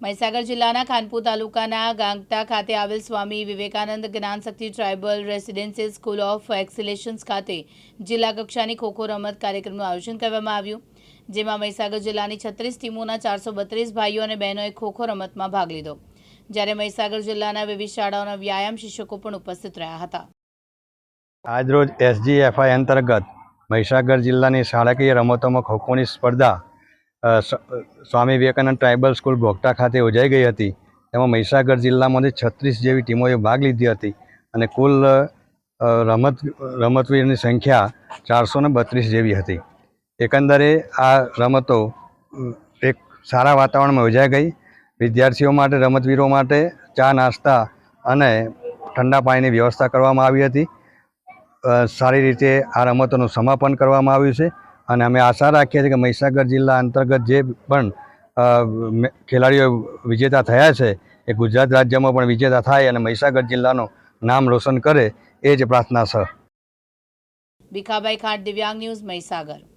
મહીસાગર જિલ્લાના ખાનપુર તાલુકાના ગાંગતા ખાતે આવેલ Swami Vivekananda Gyanshakti tribal residency school of excellence ખાતે જિલ્લા કક્ષાની ખોખો રમત કાર્યક્રમનું આયોજન કરવામાં આવ્યું, જેમાં મહીસાગર જિલ્લાની છત્રીસ ટીમોના ચારસો બત્રીસ ભાઈઓ અને બહેનોએ ખોખો રમતમાં ભાગ લીધો. જ્યારે મહીસાગર જિલ્લાના વિવિધ શાળાઓના વ્યાયામ શિક્ષકો પણ ઉપસ્થિત રહ્યા હતા. આજરોજ એસજીએફઆઈ અંતર્ગત મહીસાગર જિલ્લાની શાળાકીય રમતોમાં ખોખોની સ્પર્ધા સ્વામી વિવેકાનંદ ટ્રાઇબલ સ્કૂલ ગોગટા ખાતે યોજાઈ ગઈ હતી. તેમાં મહીસાગર જિલ્લામાંથી છત્રીસ જેવી ટીમોએ ભાગ લીધી હતી અને કુલ રમત, રમતવીરની સંખ્યા ચારસો ને બત્રીસ જેવી હતી. એકંદરે આ રમતો એક સારા વાતાવરણમાં યોજાઈ ગઈ. વિદ્યાર્થીઓ માટે, રમતવીરો માટે ચા, નાસ્તા અને ઠંડા પાણીની વ્યવસ્થા કરવામાં આવી હતી. સારી રીતે આ રમતોનું સમાપન કરવામાં આવ્યું છે. અને અમે આશા રાખીએ છીએ કે મહીસાગર જિલ્લા અંતર્ગત જે પણ ખેલાડીઓ વિજેતા થયા છે, એ ગુજરાત રાજ્યમાં પણ વિજેતા થાય અને મહીસાગર જિલ્લાનું નામ રોશન કરે, એ જ પ્રાર્થના છે. ભીખાભાઈ ખાંટ દિવ્યાંગ ન્યૂઝ મહીસાગર.